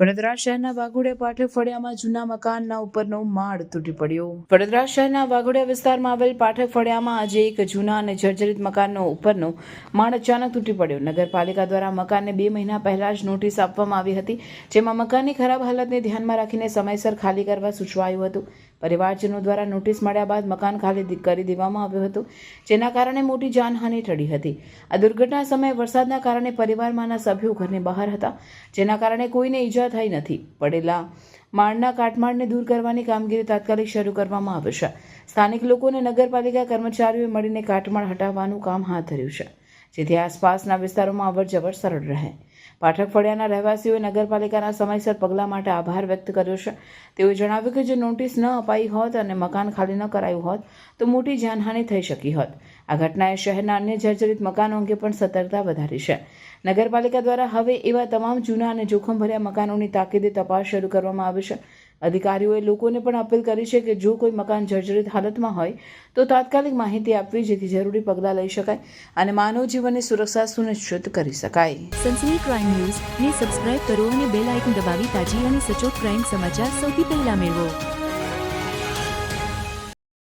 વડોદરા શહેરના વાઘોડિયા પાઠેફળિયામાં જૂના મકાનના ઉપરનો માળ તૂટી પડ્યો. વડોદરા શહેરના વાઘોડિયા વિસ્તારમાં આવેલ પાઠેફળિયામાં આજે એક જૂના અને જર્જરિત મકાનનો ઉપરનો માળ અચાનક તૂટી પડ્યો. નગરપાલિકા દ્વારા મકાનને બે મહિના પહેલા જ નોટિસ આપવામાં આવી હતી, જેમાં મકાનની ખરાબ હાલતને ધ્યાનમાં રાખીને સમયસર ખાલી કરવા સૂચવાયું હતું. પરિવારજનો દ્વારા નોટિસ મળ્યા બાદ મકાન ખાલી કરી દેવામાં આવ્યું હતું, જેના કારણે મોટી જાનહાનિ ટળી હતી. આ દુર્ઘટના સમયે વરસાદના કારણે પરિવારમાંના સભ્યો ઘરની બહાર હતા, જેના કારણે કોઈને ઈજા થઈ નથી. પડેલા માળના કાટમાળને દૂર કરવાની કામગીરી તાત્કાલિક શરૂ કરવામાં આવી છે. સ્થાનિક લોકોને નગરપાલિકા કર્મચારીઓએ મળીને કાટમાળ હટાવવાનું કામ હાથ ધર્યું છે. જેથી આસપાસના વિસ્તારોમાં અવરજવર સરળ રહે. પાઠક ફળિયાના રહેવાસીઓએ નગરપાલિકાના સમયસર પગલાં માટે આભાર વ્યક્ત કર્યો છે. તેઓએ જણાવ્યું કે જો નોટિસ ન અપાઈ હોત અને મકાન ખાલી ન કરાયું હોત, તો મોટી જાનહાનિ થઈ શકી હોત. આ ઘટનાએ શહેરના અન્ય જર્જરિત મકાનો અંગે પણ સતર્કતા વધારી છે. નગરપાલિકા દ્વારા હવે એવા તમામ જૂના અને જોખમભર્યા મકાનોની તાકીદે તપાસ શરૂ કરવામાં આવી છે. અધિકારીઓએ લોકોને પણ અપીલ કરી છે કે જો કોઈ મકાન જર્જરિત હાલતમાં હોય, તો તાત્કાલિક માહિતી આપવી, જેથી જરૂરી પગલાં લઈ શકાય અને માનવ જીવનની સુરક્ષા સુનિશ્ચિત કરી શકાય. Sansani crime news. ને સબસ્ક્રાઇબ કરો અને બેલ આઇકન દબાવી તાજી અને સચોટ ક્રાઇમ સમાચાર સૌથી પહેલા મેળવો.